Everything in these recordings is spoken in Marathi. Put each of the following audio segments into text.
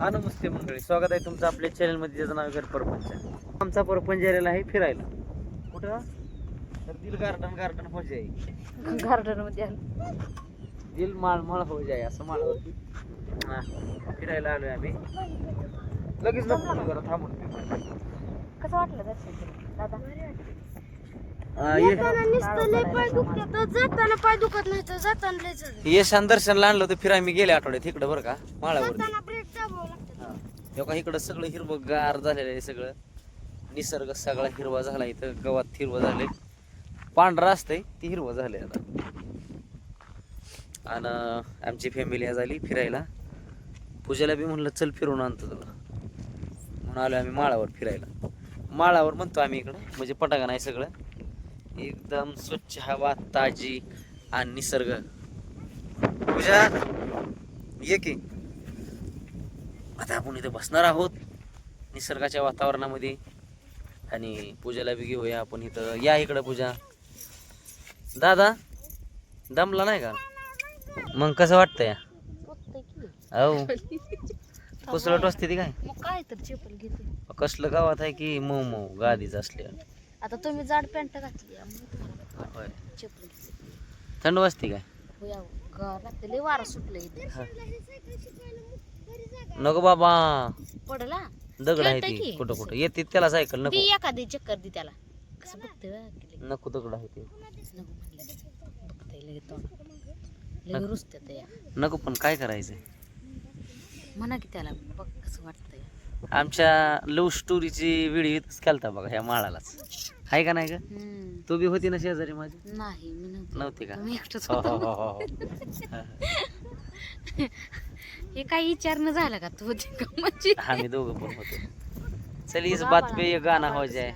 हा नमस्ते मंडळी स्वागत आहे तुमचं आपल्या चॅनलमध्ये ज्याचं नाव घर परपंच. आमचा परपंच आलेला आहे फिरायला. कुठं? तर दिल गार्डन गार्डन हो जाई गार्डनमध्ये. दिल माळ माळ हो जाई असं माळावरती हा, फिरायला आलोय आम्ही. लगेच नको जरा थांबून कसं वाटलं दर्शन? दादा? हा, ये- जाताना पाय दुखत नाही तर जाताना लय जड. यशान दर्शनला आणलं होतं फिराय मी गेल्या आठवड्यात इकडं बरं का माळावरती जाताना लागतं हा. हे का इकडं सगळं हिरवं गार झालेलं आहे सगळं. निसर्ग सगळा हिरवा झाला इथं गवत हिरवं झाले पांढरा असतंय ती हिरवं झाले आता. आणि आमची फॅमिली झाली फिरायला. पूजेला बी म्हणलं चल फिरून आणतो तुला. म्हणून आलो आम्ही माळावर फिरायला. माळावर म्हणतो आम्ही इकडं म्हणजे पटाका नाही सगळं. एकदम स्वच्छ हवा ताजी आणि निसर्ग. पूजा ये की. आता आपण इथे बसणार आहोत निसर्गाच्या वातावरणामध्ये. आणि पूजेला बी घेऊया आपण इथं. या इकडं पूजा. दादा दमला नाही का? मग कसं वाटतंय? पोचतंय की. अहो कुसळट वाजते ती काय? काय तर चप्पल घेते. कसलं गावात आहे की मऊ मऊ गादीच असले आता तुम्ही जाड पॅन्ट घातली होय. थंड वाजते काय? हो लय वारं सुटलं इथे. हा. नको बाबा. पडला? दगड आहे खेळतंय ती. की. कुठं कुठं? येते त्याला सायकल नको. ती एखादी चक्कर दी त्याला. कसं बघते नको दगड आहे ते. नको म्हणलं. तोंड. ते. या पण काय करायचं म्हणा की त्याला बघ कसं वाटतंय. आमच्या लव्ह स्टोरीची व्हिडिओ केलता बघा ह्या माळालाच. आहे का नाही का हम्म. तू बी होती ना शेजारी माझी? नाही मी नव्हते. नव्हती का? मी एकटंच हो, हो, होतो. हो, हो, हो. हे काही विचारणं झालं का तू? होती म्हणजे? आम्ही दोघं पण होतो. चल इस बात पे ये गाना हो जाय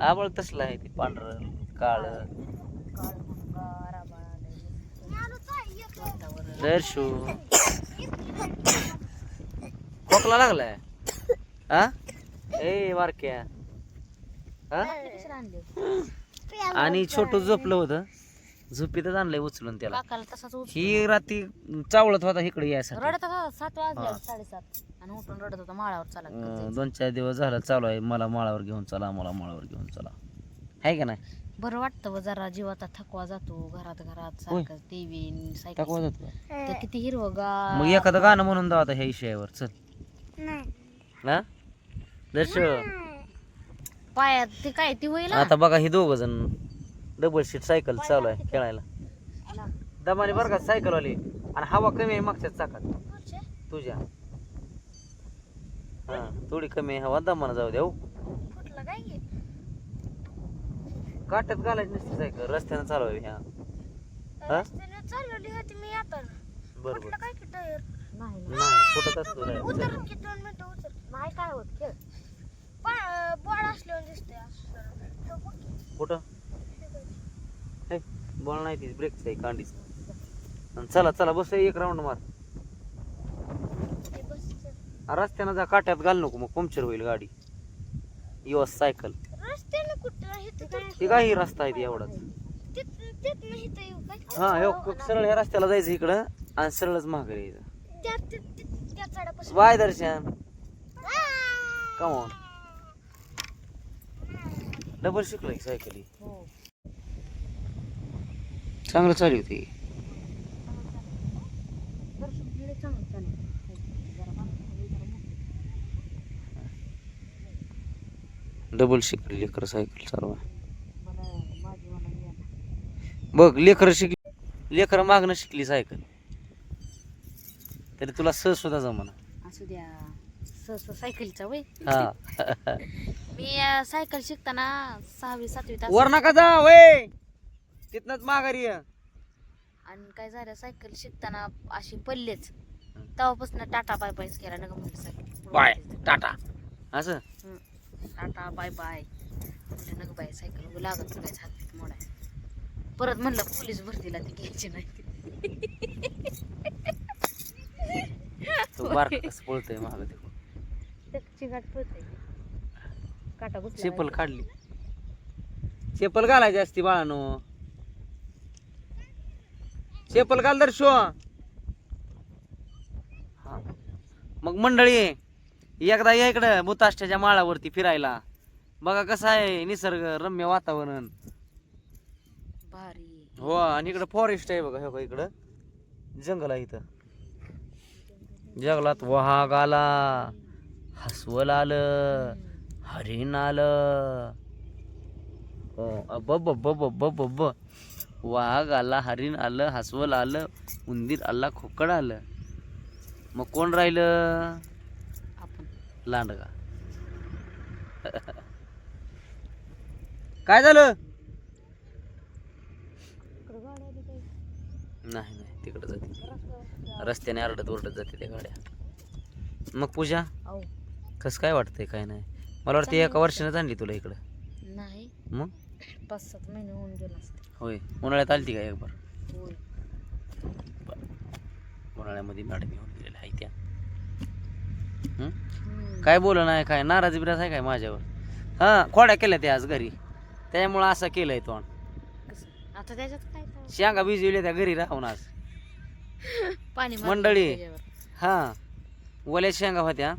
आबळ तसलं आहे ते पांढरं काळ. दर्शू खोकला लागलाय? हा ए वारक्या. हा आणि छोटू झोपलं होतं. झोपीतच आणलंय उचलून त्याला. काकाला तसाच उठ ही रात्री चावलत होता इकडे यायसाठी. रडत होता सात वाजले हा. साडेसात. आणि उठून रडत होता माळावर चला अं, दोन चार दिवस झालं चालू आहे. मला माळावर घेऊन चला मला माळावर घेऊन चला. आहे का नाही? बरं वाटतं व जरा जीवाचा थकवा जातो घरात घरात. सारखं टीव्ही टाकवा सायकल जातो तर किती हिरवं मग एखादं गाणं म्हणून दाव आता ह्या विषयावर. चल. नाही. ना दर्श पायात ते काय ती होईल आता बघा ही दोघ जण डबल सीट सायकल चालू आहे खेळायला. दमाने बरं का सायकल वाली? आणि हवा कमी आहे मागच्या चाकात. तुझ्या? हा थोडी कमी आहे हवा दमानं जाऊ द्या हो. काट्यात घालायची नसते सायकल रस्त्यानं चालू आहे ह्या हा? रस्त्याने चालवली होती मी आता. बरोबर. नाही फुटत असतो रे. उतर चल. की दोन मिनिटं उतर नाही काय होत खेळ बॉड असल्यावर दिसते असं. कुठं हे बॉल नाही ती ब्रेकच आहे कांडीच. चला चला बस एक राऊंड मार. रस्त्यानं जा काट्यात घाल नको मग पंक्चर होईल गाडी. युवस सायकल हे ती काही रस्ता आहे ती एवढाच? हा हे सरळ ह्या रस्त्याला जायचं इकडं आणि सरळच माघारी यायचं. Bye Darshan. Come on double शिकलोय सायकल चांगलं चालू होती. डबल शिकली लेकर सायकल चालवा ना. बघ लेकर शिकली लेकर मागणं शिकली सायकल तरी तुला सहज सुद्धा जमाना. असू द्या. सायकलचा वय. मी सायकल शिकताना सहावी सातवी वर नका जा वय तिथनच माघारी ये. आणि काय झालं सायकल शिकताना अशी पडलेच. तेव्हापासून टाटा बाय बायच केला नका म्हणलं सायकल. Bye tata. असं. Tata bye bye. म्हणलं नका बाय सायकल लागत तुलाच हात मोडाय परत म्हणलं पोलीस भरतीला ती घ्यायची नाही. तू बारक कसं पळतोय माग ते त्याची गाठ पळते काटा घुसला चेपल काढली. चेपल घालायची असती बाळानो. चेपल घाल तर शो. हा. मग मंडळी एकदा या इकडं भूताष्ट्याच्या माळावरती फिरायला. बघा कसं आहे निसर्ग रम्य वातावरण. भारी. हो आणि इकडं फॉरेस्ट आहे बघा हे बघा इकडं. जंगल आहे इथं. जंगलात वाघ आला हसवल आलं हरिण आलं. हो अब्ब बब वाघ आला हरिण आलं हसवल आलं उंदीर आला खोकड आलं. मग कोण राहिलं? लांडगा. काय झालं? नाही नाही तिकडं जाते. रस्त्याने आरडत ओरडत जाते त्या गाड्या. मग पूजा कसं काय वाटतंय काय नाही? मला वाटतं एका वर्षानं आणली तुला इकडं. नाही. मग? पाच सात महिने होऊन गेला होय. उन्हाळ्यात आलती का एक बार? उन्हाळ्यामध्ये मॅडम येऊन गेलेल्या आहे त्या. काय बोल नाही काय नाराजी बिराज आहे काय माझ्यावर? हां खोड्या केल्या त्या आज घरी. त्याच्यामुळं असं केलंय तो? आता त्याच्यात काय? शेंगा भिजविल्या त्या घरी राहून आज. पाणी मंडळी. हां ओल्या शेंगा होत्या.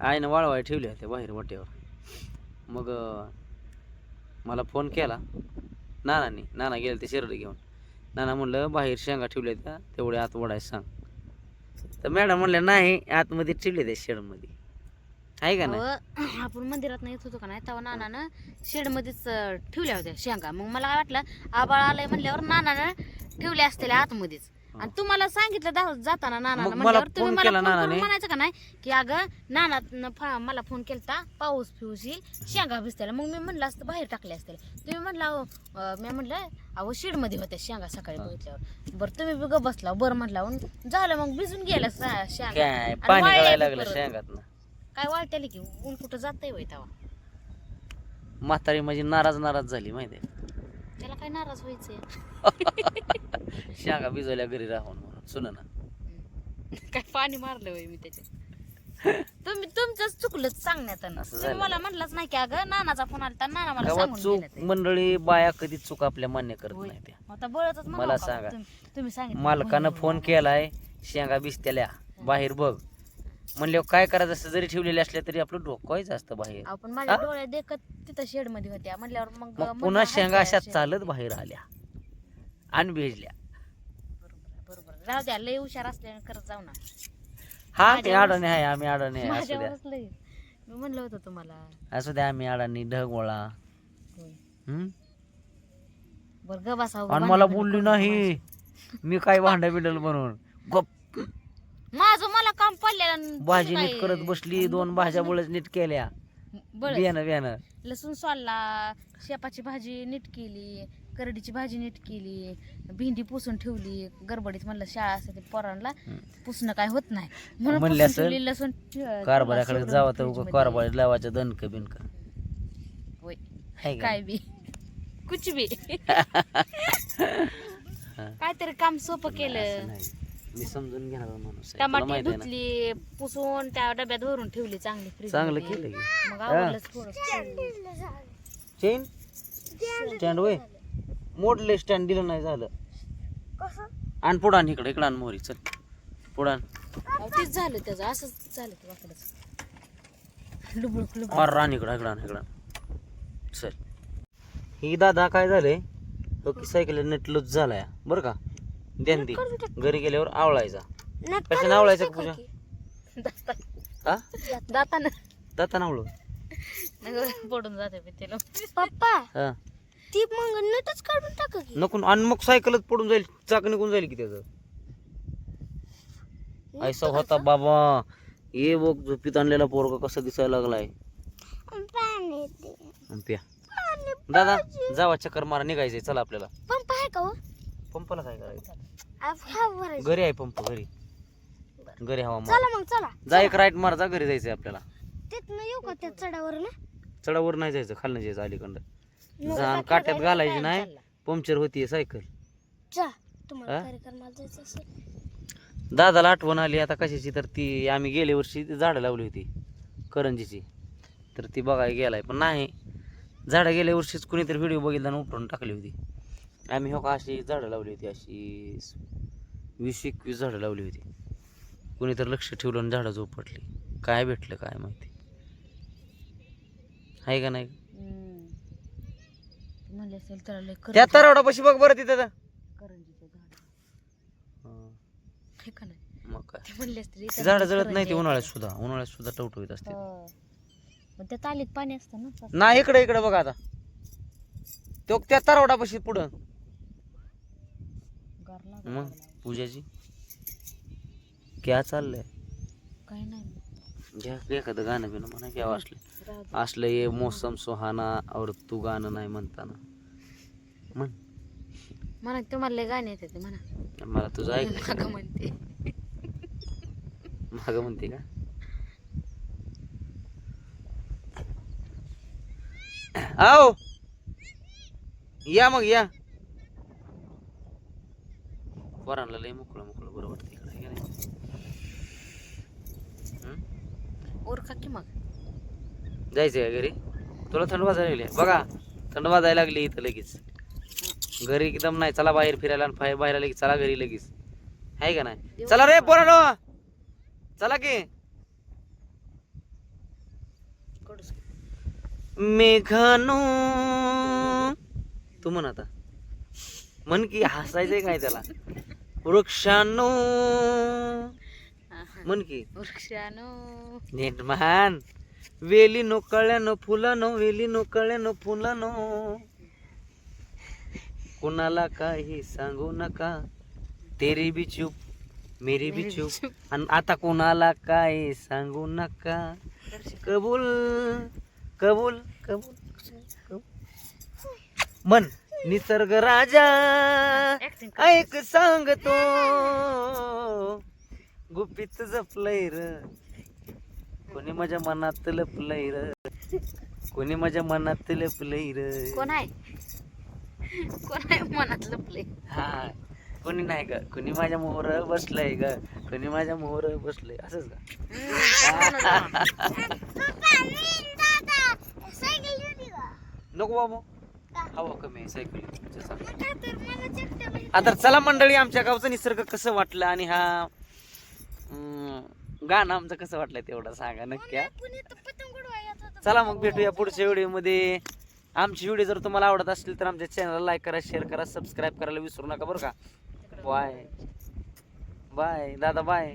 आईनं वाळवाय ठेवल्या होत्या बाहेर मोठ्यावर मग मला फोन केला. नानानी नाना गेले ते शिरड घेऊन. नाना म्हणलं बाहेर शेंगा ठेवल्या त्या तेवढे आत वडायला सांग. तर मॅडम म्हणल्या नाही आतमध्ये ठेवले त्या शेडमध्ये. आहे का नाही? अहो, आपण मंदिरात येत होतो का नाही? तेव्हा नानानं शेडमध्येच ठेवल्या होत्या शेंगा. मग मला वाटलं आबाळ आलंय म्हणल्यावर नानानं ठेवल्या असतील आतमध्येच. आणि तुम्हाला सांगितलं दा- जाताना नाना मग मला तुम्ही फोन मला केला फोन करून नानाने. म्हणायचं का नाही? की अगं नाना मला फोन केलता पाऊस फिऊस येईल शेंगा भिजतायला. मग मी म्हणलं असतं बाहेर टाकले असतील. तुम्ही म्हणला अहो, अं, मी म्हणलं अहो शेडमध्ये होत्या शेंगा सकाळी बघितल्यावर. बरं तुम्ही बी गप बसला बरं म्हटलं. झालं मग भिजून गेल्या सा- शेंगा. काय आणि पाणी वाळल्या गळायला बी लागलं परत. शेंगात काय वाळत्याली की? ऊन कुठं जातंय होय तेव्हा? म्हातारी माझी नाराज नाराज झाली माहिती त्याला काय नाराज व्हायचंय शेंगा भिजवल्या घरी राहून सुन ना काय पाणी मारलं होय मी त्याच्यात तुम्ही तुमचंच चुकलंच सांगण्यात तुम्ही. मला म्हणलंच नाही की अगं नानाचा फोन आला नाना मला चूक. मंडळी बाया कधी चूक आपल्या मान्य करत. नाही आता बळतच मला? सांगा. तुम्ही- सांगितलं मालकानं फोन. केलाय शेंगा भिजतेल्या बाहेर बघ म्हणल्यावर काय करायचं? असतं जरी ठेवलेले असल्या तरी आपलं डोकवायचं असतं बाहेर. आपण माझ्या हा? डोळ्यात देखत तिथं शेडमध्ये होत्या. म्हणल्यावर मग मग म्हणलं पुन्हा हाय शेंगा अशा शेड- चालत बाहेर आल्या आणि भेजल्या. बरोबर बरोबर. राहू द्या लय हुशार असल्याने करत जाऊ ना. हा आम्ही माझ्यावरच- अडाणी आहे आम्ही अडाणी आहे असू द्या. माझ्यावरच लय. मी म्हणलं होतं तुम्हाला. असू द्या आम्ही अडाणी ढगोळा होय. हम्म? बरं ग बसा आणि मला बोलली नाही. मी काय भांडा बिडल म्हणून? गप. भाजी नीट करत बसली दोन भाज्या बळच नीट केल्या बळच. बियाणं बियाणं लसूण सोलला शेपाची भाजी नीट केली करडीची भाजी नीट केली भेंडी पुसून ठेवली गडबडीत म्हणलं शाळा असते पोरांना. पुसणं काय होत नाही म्हणून लसूण कारभाराकडे जावं तर कारभार लावायचं दणक बिनक? काय बी कुछ बी. काहीतरी काम सोपं केलं. मी समजून घेणार माणूस आहे. तुला टमाटे माहिती आहे ना? धुतली पुसून त्या डब्यात भरून ठेवली चांगली फ्रीज चांगलं केलं की मग आवडलंच थोडं चेन? स्टँड वय मोडले स्टँड दिलं नाही झालं. कसं? आण पुढं आण इकडे इकडं आण मोहरी चल. पुढं आण. तेच झालं त्याचं असंच झालं ते वाकडंच रान इकडं इकडं आण इकडं आण. चल. ही दादा काय झालंय? तो की सायकल नेट लूज झालाय बरं का? ती. घरी गेल्यावर आवळायचा. कशाने आवळायचा का पूजा? दाता हा दातानं. दाता आवळू. नगं पडून जाते पप्पा हा. ती मग नटच काढून टाक की. नको आणि मग सायकलच पडून जाईल चाक निघून जाईल की त्याचं. ऐसा होता बाबा. ये बघ झोपीत आणलेला पोरगा कसा दिसायला लागलाय. पाणी दे. आणि प्या. दादा जावा चक्कर मारा निघायचंय. चला आपल्याला. पंप आहे का हो? पंपाला काय करायचं भरायचं. घरी आहे पंप घरी. घरी हवा मार. चला मग चला. जा एक राईट मार जा घरी जायचंय आपल्याला. तिथनं येऊ का त्या चढावर ना चढावर नाही जायचं खाली नाही जायचं अलीकडं जा आणि काट्यात घालायची नाही पंक्चर होतीये सायकल. जा. तुम्हाला हा? कार्यक्रमाला जायचं असेल. दादाला आठवण आली आता कशाची तर ती आम्ही गेल्या वर्षी ती झाडं लावली होती करंजीची. तर ती बघायला गेलाय पण नाही. झाडं गेल्या वर्षीच कुणीतरी व्हिडिओ बघितला आणि उपटून टाकली होती. आम्ही हो का अशी झाडं लावली होती अशी वीस एकवीस झाडं लावली होती. कोणी तर लक्ष ठेवलं आणि झाडं झोपटली. काय भेटलं काय माहिती. आहे का नाही? हम्म. ते म्हणले असेल तर लय त्या तरवडापाशी बघ बरं तिथं करंजीचं झाड. हं, का नाही? मग काय? ते म्हणले असतील ती इथं झाडं जळत नाही ती. उन्हाळ्यात सुद्धा. उन्हाळ्यात सुद्धा टवटवीत असते हो. पण त्या तालीत पाणी असतं ना. नाही इकडे इकडे बघा आता. तो त्या तरवडापाशी पुढं. मग. पूजाची क्या चाललंय? काय नाही. घ्या एखादं गाणं बिणं म्हणा क्या असलं राहू. असलं ये मौसम सुहाना और तू गाणं नाही म्हणताना. म्हण. म्हणा तुम्हाला लय गाणे येते म्हणा. मला तुझं ऐक मागं म्हणते. माग म्हणते का? आओ! या मग या. पोरांना लय मोकळं मोकळं बरं वाटतं इकडे. है का नाही? ओरखा की मग? जायचंय का घरी? तुला थंड वाजायला लागली. बघा थंड वाजायला लागली इथं लगेच. घरी एकदम नाही. चला बाहेर फिरायला आणि बाहेर बाहेर लगेच. चला घरी लगेच. आहे का नाही? चला रे पोरानो! चला की. मेघानो! तू म्हण आता. म्हण की हसायचंय काय त्याला? वृक्षानो. म्हण की. वृक्षानो. महान वेली नो कळ्यानो फुलानो वेली नो कळ्यानो फुलानो. कुणाला काही सांगू नका. तेरी बी चूप मेरी बी चूप. आणि आता कुणाला काय सांगू नका. कबूल कबूल कबूल कबूल. मन. निसर्ग राजा ऐक सांगतो गुपित जपलंय र. कोणी माझ्या मनात लपलंय र. कोणी माझ्या मनात लपलंय र. कोण आहे? कोण आहे मनात लपले हा. कोणी नाही का कोणी माझ्या मोहर बसलंय ग. कोणी माझ्या मोहर बसलंय. असंच का? नको बाबू. हवा कमी आहे सायकल आता चला मंडळी आमच्या गावचं निसर्ग कसं वाटलं आणि हा गाणं आमचं कसं वाटलं तेवढं सांगा नक्की. चला मग भेटूया पुढच्या व्हिडिओमध्ये. आमची व्हिडिओ जर तुम्हाला आवडत असतील तर आमच्या चॅनलला लाईक करा शेअर करा सबस्क्राईब करायला विसरू नका बरं का. बाय बाय दादा बाय